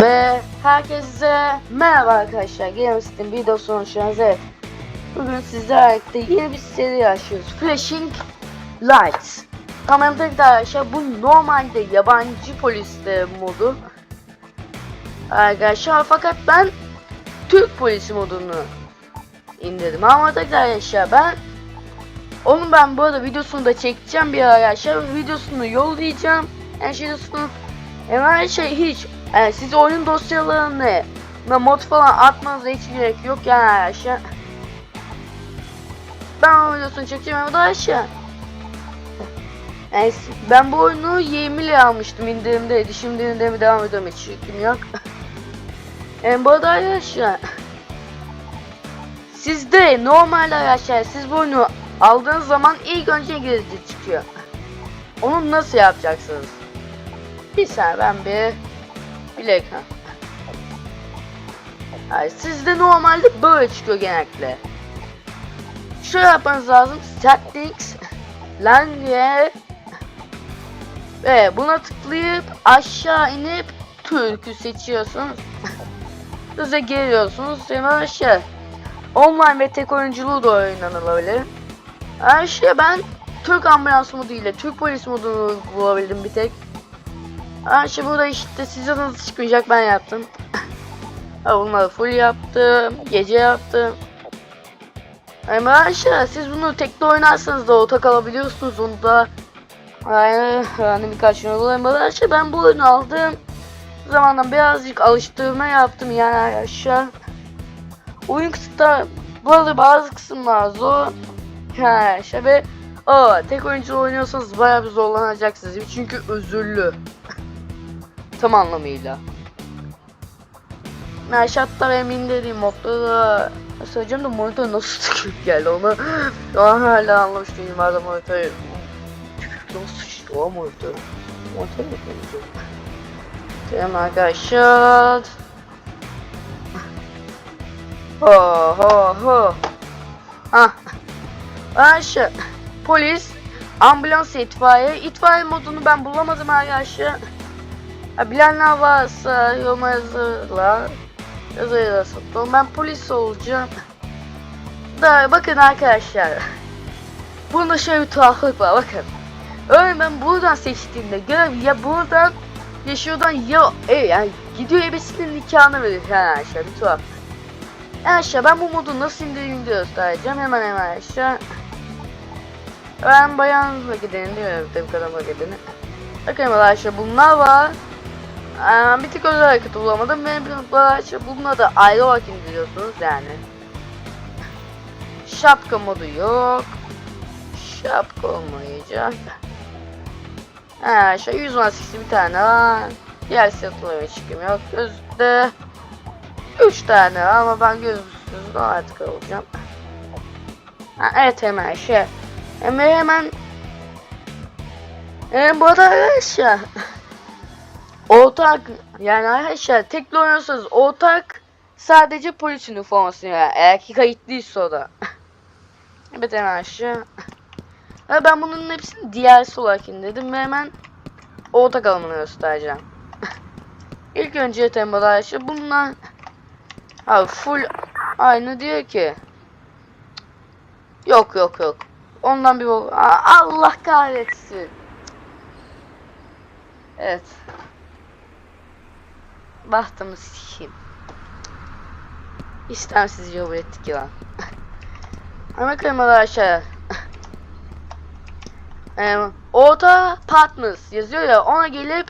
Ve herkese merhaba arkadaşlar. GameStream videosuna hoş geldiniz. Evet. Bugün sizlerle birlikte yeni bir seri yaşıyoruz. Flashing Lights. Kameramda arkadaşlar bu normalde yabancı poliste modu. Arkadaşlar fakat ben Türk polisi modunu indirdim. Ama arkadaşlar ben onu ben bu arada videosunu da çekeceğim bir arkadaşlar. Videosunu yollayacağım. Yani şey videosunu Hemen şey hiç yani siz oyun dosyalarını mod falan atmanıza hiç gerek yok yani arkadaşlar. Ben o videosunu çekeceğim arkadaşlar. Yani ben bu oyunu 20 lira almıştım indirimdeydi. Şimdi indirime devam ediyorum hiç fikrim yok. Yani bu arada arkadaşlar. Sizde normalde arkadaşlar siz bu oyunu aldığınız zaman ilk önce İngilizce çıkıyor. Onu nasıl yapacaksınız? Bir saniye ben bir bilek ha. Hayır, sizde normalde böyle çıkıyor genellikle. Şöyle yapmanız lazım. Settings Language ve buna tıklayıp aşağı inip Türk'ü seçiyorsunuz. Size geliyorsunuz. Hemen aşağı. Online ve tek oyunculuğu da oynanılabilir. Her şey ben Türk ambulans modu ile Türk polis modunu bulabildim bir tek. Ha şey burada işte size nasıl çıkmayacak ben yaptım. bunları full yaptım. Gece yaptım. Ama aşağı siz bunu tekte oynarsanız da otak alabiliyorsunuz onu da. Yani, yani birkaç gün olayım. Aşağı ben bu oyunu aldım. Bu zamandan birazcık alıştırma yaptım yani aşağı. Oyun kısıtta bu arada bazı kısımlar zor. Yani işte ve Aa, tek oyuncu oynuyorsanız bayağı bir zorlanacaksınız. Çünkü özürlü. Tam anlamıyla. Merşatlar emin dediğim modda da söyleyeceğim de monitör nasıl tükürük geldi onu? An hala anlamış değilim hala monitör tükürük nasıl sıçtı o monitör? Monitör mü konuşuyor Tamam arkadaşlar. Ho ho ho. Ah Arkadaşlar polis ambulans itfaiye itfaiye modunu ben bulamadım arkadaşlar. Ha, bilenler varsa yoruma yazarlar. Yazarlar sattım. Ben polis olacağım. Da bakın arkadaşlar. Bunda şöyle bir tuhaflık var bakın. Örneğin ben buradan seçtiğimde görev ya buradan ya şuradan ya e, yani gidiyor ebesinin nikahını verir yani aşağı bir tuhaf. Aşağı ben bu modu nasıl indireyim göstereceğim hemen hemen aşağı. Ben bayanla gidelim diyorum tabii kadınla gidelim. Bakın arkadaşlar bunlar var. Ee, bir tık özel hareket bulamadım. Benim arkadaşlar bununla da ayrı olarak indiriyorsunuz yani. Şapka modu yok. Şapka olmayacak. Ha, şu yüz maskesi bir tane var. Diğer silahlara çıkım yok. Gözde 3 tane var ama ben gözsüz artık olacağım. Ha, evet hemen şey. Hemen hemen ee, bu arada arkadaşlar Ortak yani arkadaşlar tekli oynuyorsanız ortak sadece polis üniforması yani eğer ki kayıtlıysa o da. evet hemen aşağı. Ben bunun hepsini DLC olarak indirdim ve hemen ortak alımını göstereceğim. İlk önce temel arkadaşlar bunlar abi full aynı diyor ki yok yok yok ondan bir bok- Allah kahretsin. Evet. Bahtımı sikeyim. İstemsiz kabul ettik ya. Ama kırmalı aşağı. Ee, orta partners yazıyor ya ona gelip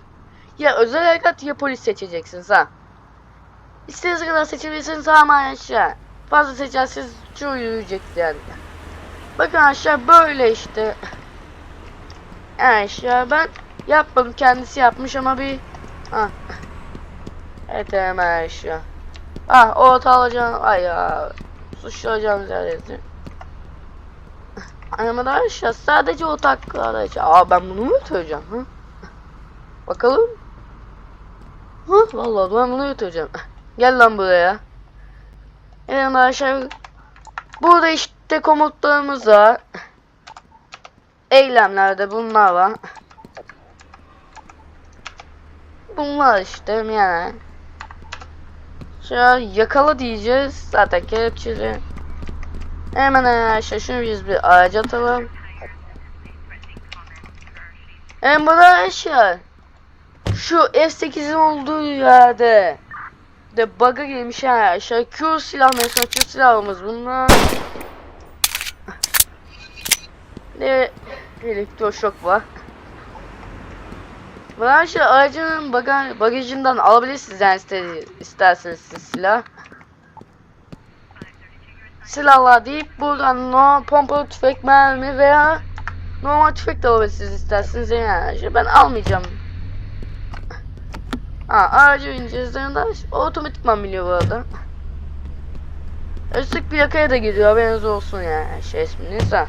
ya özel harekat ya polis seçeceksiniz ha. İstediğiniz kadar seçebilirsiniz ama aşağı. Fazla seçerseniz çoğu yürüyecek yani. Bakın aşağı böyle işte. Aşağı ben yapmadım kendisi yapmış ama bir ha. Hemen aşağı. Ah orta alacağım. Ay ya. Suçlu alacağım ziyadesi. Ama aşağı sadece o taklarda aşağı. Aa ben bunu mu götüreceğim? Ha? Bakalım. Ha vallahi ben bunu götüreceğim. Gel lan buraya. Evet aşağı. Burada işte komutlarımız var. Eylemlerde bunlar var. Bunlar işte yani. Şöyle yakala diyeceğiz. Zaten kelepçeli. Hemen arkadaşlar şunu bir ağaca atalım. Hem bu da arkadaşlar. Şu F8'in olduğu yerde de bug'a girmiş arkadaşlar. Q silah mesela Q silahımız bunlar. Ne elektroşok var. Bu arkadaşlar aracın bagaj, bagajından alabilirsiniz yani iste- isterseniz siz silah. Silahlar deyip buradan no pompalı tüfek mermi veya normal tüfek de alabilirsiniz isterseniz yani ben almayacağım. Ha aracı yanında otomatikman biniyor bu arada. Üstlük plakaya da gidiyor haberiniz olsun yani şey ismi neyse.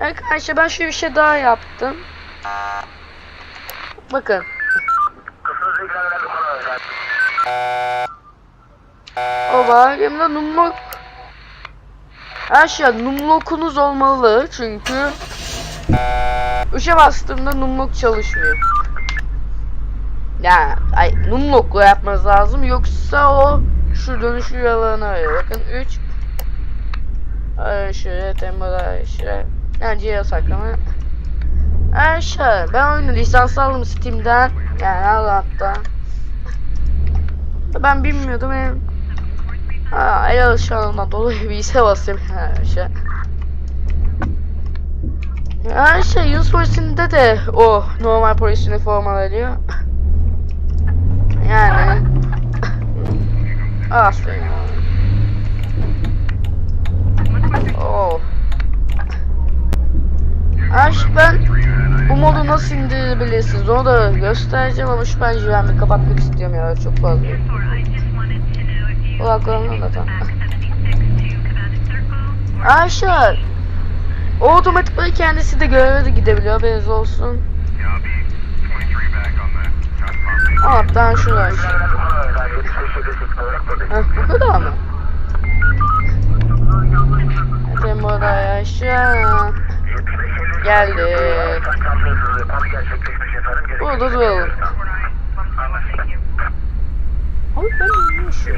Arkadaşlar ben şu bir şey daha yaptım. Bakın. O var. Hem de numlok. Şey numlokunuz olmalı çünkü Üçe bastığımda numlok çalışmıyor. Ya ay numlokla yapmanız lazım yoksa o şu dönüşü yalanı arıyor. Bakın 3 Aşırı temel aşırı Bence yasaklama Aşağı ben oyunu lisans aldım Steam'den. Yani Allah'tan Ben bilmiyordum hem Ha el alışkanlığından dolayı ise basıyorum. Her şey. Her şey Yunus polisinde de o normal polis üniforma veriyor. Yani. Aferin Oh Aş ben bu modu nasıl indirebilirsiniz onu da göstereceğim ama şu penceremi kapatmak istiyorum ya çok fazla. Kulaklarımı da tam. O otomatik böyle kendisi de göreve de gidebiliyor haberiniz olsun. Alttan şuraya. Heh, bu kadar mı? Zaten burada aşağı. Geldi. Burada duralım. Abi ben niye şu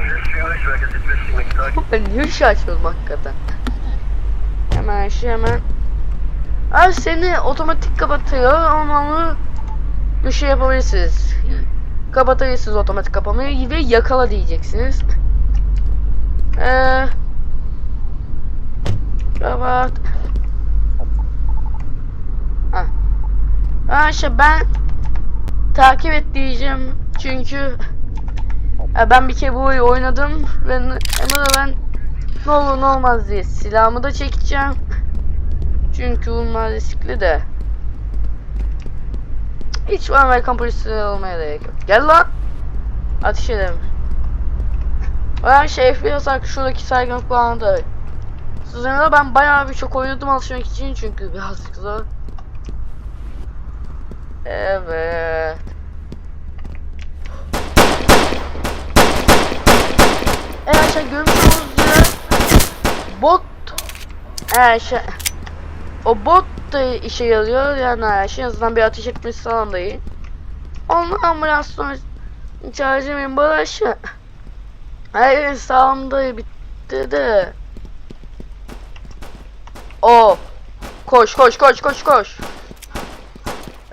Ben niye açmadım hakikaten? Hemen şey hemen. Abi seni otomatik kapatıyor ama onu şey yapabilirsiniz. Kapatabilirsiniz otomatik kapamayı ve yakala diyeceksiniz. Eee Kapat. Ha. Ha işte ben takip et diyeceğim çünkü ben bir kere bu oyunu oynadım ve ama da ben ne olur ne olmaz diye silahımı da çekeceğim. Çünkü bunlar riskli de. Hiç Amerikan polisi olmaya gerek yok. Gel lan. Ateş edelim. Ben şey FPS şuradaki saygınlık puanı Suzan'da ben bayağı bir çok oynadım alışmak için çünkü birazcık zor. Evet. Evet şey görmüşsünüz bot Evet şey o bot da işe yarıyor yani her şey azından bir ateş etmesi falan da iyi. Onun ambulans sonra çağıracağım balaşı. Hayır sağımda bitti de. O. Koş koş koş koş koş.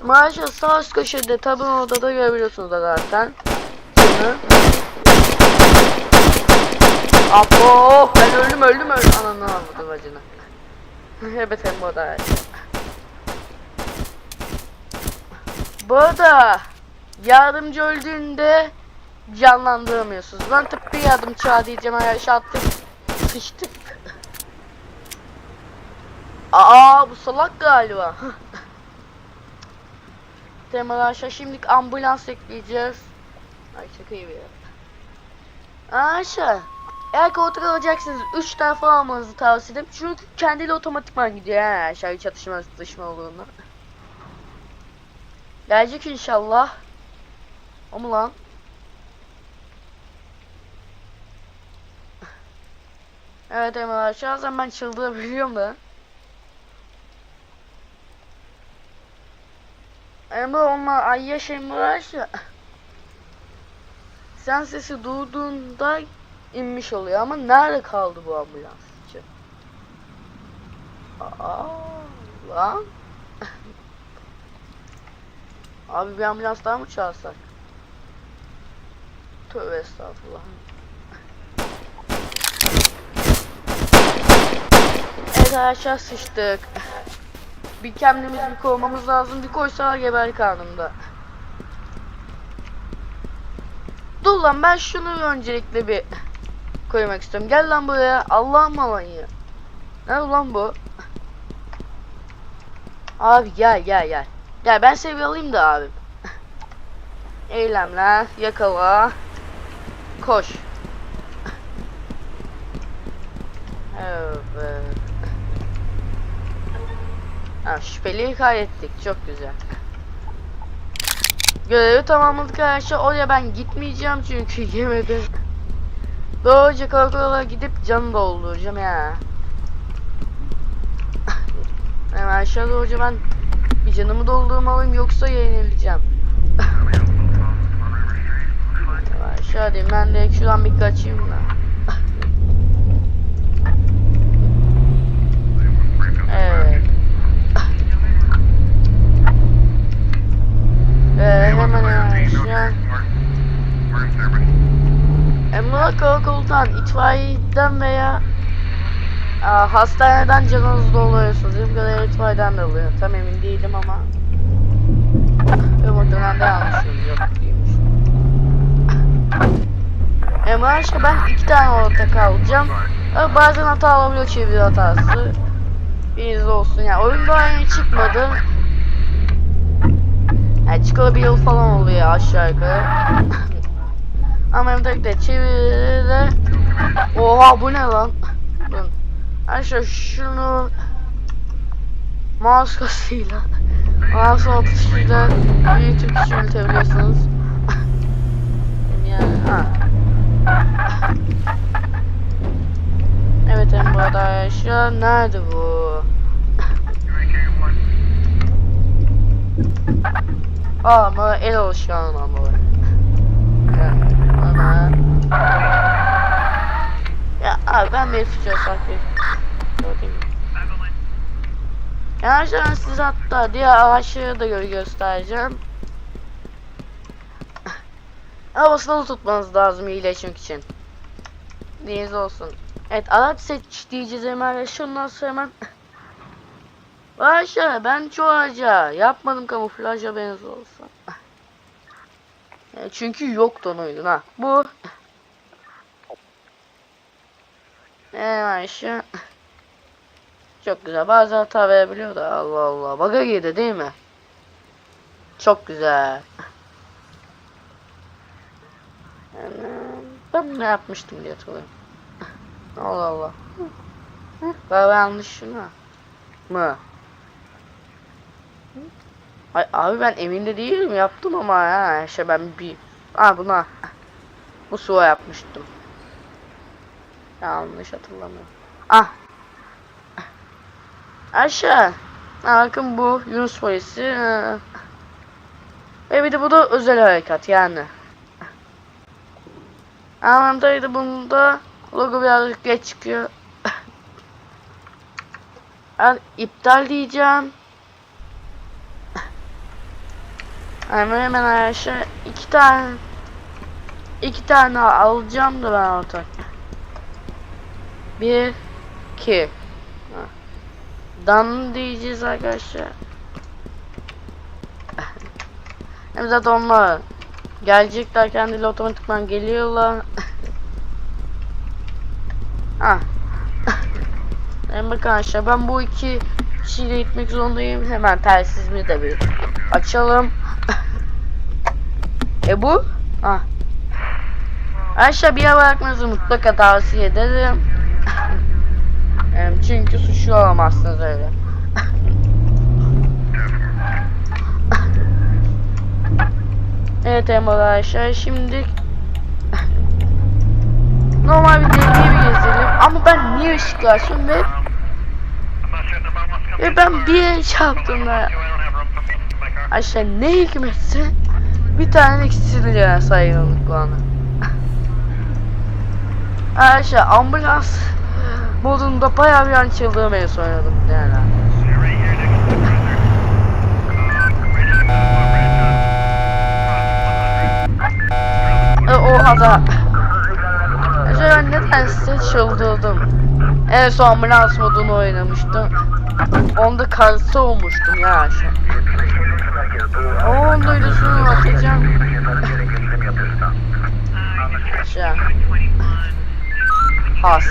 Maaşı sağ üst köşede tabi odada görebiliyorsunuz da zaten. Apo ben öldüm öldüm öldüm. Ananı almadım acını. evet hem bu. Bu arada yardımcı öldüğünde canlandıramıyorsunuz. Ben tıbbi yardım çağ diyeceğim aşağı attık. Sıçtık. Aa bu salak galiba. Temel aşağı şimdi ambulans ekleyeceğiz. Ay şaka gibi ya. Eğer koltuk alacaksınız 3 tane falan almanızı tavsiye ederim. Çünkü kendiyle otomatikman gidiyor yani aşağı çatışma çatışma olduğunda. Gelecek inşallah. O mu lan? Evet Emel aşağı ben çıldırabiliyorum da. Emre onlar ay yaşayın uğraş ya. sen sesi duyduğunda inmiş oluyor ama nerede kaldı bu ambulansçı? Aa, lan. Abi bir ambulans daha mı çağırsak? Tövbe estağfurullah. Evet aşağı sıçtık. Bir kendimizi bir kovmamız lazım. Bir koysalar geber karnımda. Dur lan ben şunu öncelikle bir koymak istiyorum. Gel lan buraya. Allah'ım alayı. Ne lan bu? Abi gel gel gel. Gel ben seviye alayım da abim. Eylemler, yakala, koş. Evet. Ha, şüpheliyi kaydettik. Çok güzel. Görevi tamamladık arkadaşlar. Oraya ben gitmeyeceğim çünkü yemedim. Doğruca karakola gidip canı dolduracağım ya. Hemen aşağı doğruca ben bir canımı doldurmalıyım yoksa yenileceğim. Aşağı diyeyim ben de şuradan bir kaçayım da. Evet. Ee, hemen aşağı. Emrah Karakol'dan, itfaiyeden veya aa, hastaneden canınızı dolduruyorsunuz. Benim kadar itfaiyeden de oluyor. Tam emin değilim ama. Muhtemelen de yanlışım yok değilmiş. Emrah aşkı ben iki tane ortak alacağım. Ama bazen hata olabiliyor çeviri hatası. Bilginiz olsun ya. Oyun daha yeni çıkmadı. Yani çıkalı falan oluyor aşağı yukarı. Ama tek de çeviride Oha bu ne lan? Arkadaşlar şunu mouse kasıyla mouse atışıyla YouTube küçültebiliyorsunuz. yani ha. Evet hem bu arkadaşlar nerede bu? Ama el alışkanlığı ama. Ana. Ya abi ben saklayayım. Bakayım. Yani arkadaşlar size hatta diğer ağaçları da gö göstereceğim. Ama basılı tutmanız lazım iyileşmek için. Deniz olsun. Evet araç seç diyeceğiz hemen ve şundan sonra hemen Arkadaşlar ben çoğaca yapmadım kamuflaja benzer olsun. Çünkü yoktu onun uygun ha. Bu Evet şu Çok güzel. Bazı hata verebiliyor da Allah Allah. Baga girdi değil mi? Çok güzel. Ben ne yapmıştım diye hatırlıyorum. Allah Allah. Galiba yanlış şuna. Mı? Ay abi ben emin de değilim yaptım ama ya işte ben bir Aa buna bu suya yapmıştım. Yanlış hatırlamıyorum. Ah. Aşağı. Ha, bakın bu Yunus polisi. Ha. Ve bir de bu da özel harekat yani. Ama bunda logo birazcık geç çıkıyor. ben iptal diyeceğim. Hemen hemen aşağı iki tane iki tane alacağım da ben ortak. Bir iki. Dan diyeceğiz arkadaşlar. Hem zaten onlar gelecekler kendileri otomatikman geliyorlar. ha. Hem bakın arkadaşlar ben bu iki kişiyle gitmek zorundayım. Hemen telsizimi de bir açalım. E bu? Ah. Aşağı bir bakmanızı mutlaka tavsiye ederim. Çünkü suçlu olamazsınız öyle. evet arkadaşlar şimdi normal bir dengeyi bir gezelim ama ben niye ışık açıyorum ve ve ben bir yere çarptığımda aşağı ne hikmetse bir tane ikisini sayılır bu anı. Her şey ambulans modunda bayağı bir an çıldığım en son oynadım yani. E, o hata. Mesela ben nedense çıldırdım. En son ambulans modunu oynamıştım. Onda karısı olmuştum ya şu an. Onun duydusunu atacağım. Şey. Has.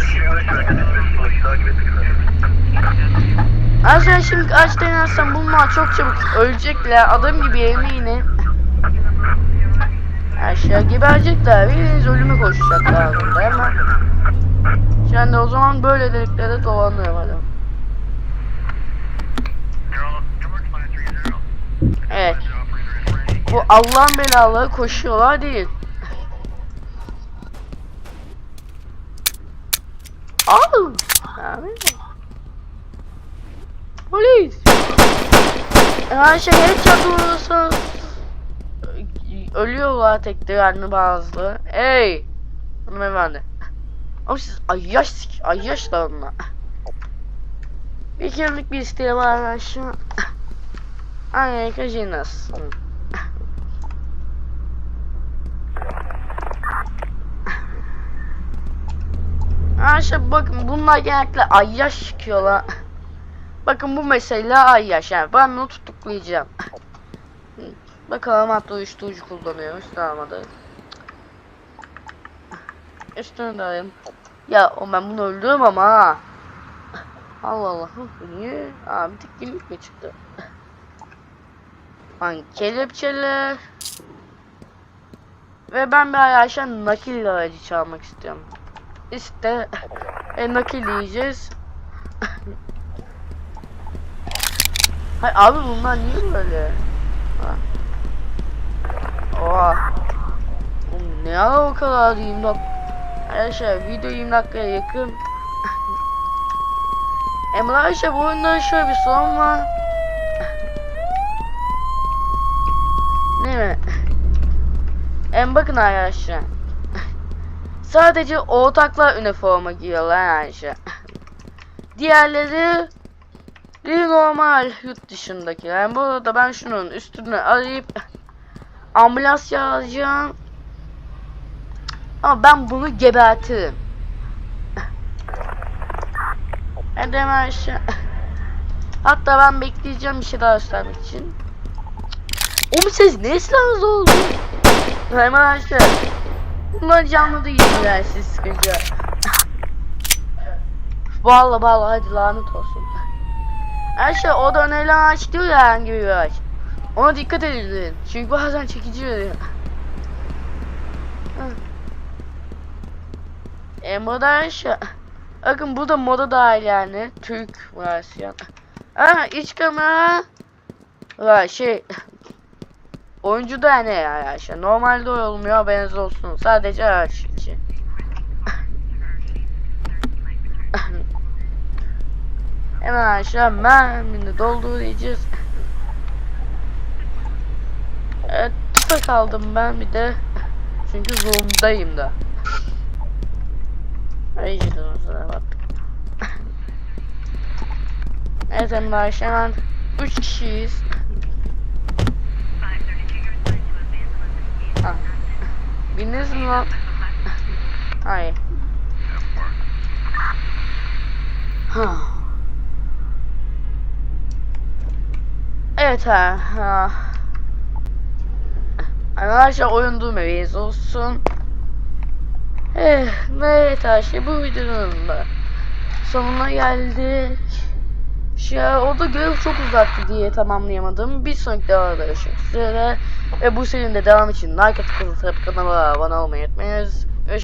Aslında şimdi aç denersem bunlar çok çabuk ölecekler. Adam gibi eminim. Şey geberecekler. Biriniz ölüme koşacaklar bunda hemen. Şimdi o zaman böyle deliklerde dolanıyorum hadi. Evet. Bu Allah'ın belaları koşuyorlar değil. Abi. Polis. Her şey headshot vurursanız ölüyorlar tek direnli bazıları. Hey! Hanımefendi. Ama siz ayyaş ayyaş da onlar. Bir kerelik bir isteğim var arkadaşlar. Amerika Jinas. Arkadaşlar bakın bunlar genellikle ayyaş çıkıyorlar. Bakın bu mesela ayyaş yani ben bunu tutuklayacağım. Bakalım hatta uyuşturucu kullanıyormuş damadı. Üstüne de alayım. Ya o ben bunu öldürürüm ama. Allah Allah. Niye? Aa bir tek günlük mü çıktı? Lan kelepçeler. Ve ben bir arkadaşlar nakil aracı çalmak istiyorum. İşte e, nakil diyeceğiz. Hay abi bunlar niye böyle? Ha. Oha. Oğlum ne ara o kadar 20 dakika. Arkadaşlar video 20 dakikaya yakın. Emre arkadaşlar bu oyunda şöyle bir sorun var. Değil mi? Em bakın arkadaşlar. Sadece ortaklar üniforma giyiyorlar arkadaşlar. Diğerleri bir normal yurt dışındaki. Yani burada ben şunun üstüne arayıp ambulans çağıracağım. Ama ben bunu gebertirim. Hemen aşağı. Hatta ben bekleyeceğim bir şey daha göstermek için. O ses ne esnafı oldu? Hemen aşağı. Canlı değil yani siz sıkınca. Bağla bağla hadi lanet olsun. Her şey o da önerilen ağaç diyor ya herhangi bir ağaç. Ona dikkat edin. Çünkü bazen çekici oluyor. E moda aşağı. Bakın bu da moda dahil yani. Türk versiyon. Ha iç kamera. Var şey. Oyuncu da yani arkadaşlar. Normalde olmuyor haberiniz olsun. Sadece araç için. Hemen aşağı mermini dolduracağız. Evet tüfek aldım ben bir de. Çünkü zoom'dayım da. Ayıcıdan o zaman baktık. evet aşağı hemen 3 kişiyiz. Ha. Lan? Hayır. Ha. Evet ha. ha. Arkadaşlar oyun durmayız olsun. Eh, evet arkadaşlar bu videonun da sonuna geldik. Ya o da görev çok uzaktı diye tamamlayamadım. Bir sonraki devamda görüşmek üzere. Ve bu serinin de devam için like atıp kanalıma abone olmayı unutmayınız.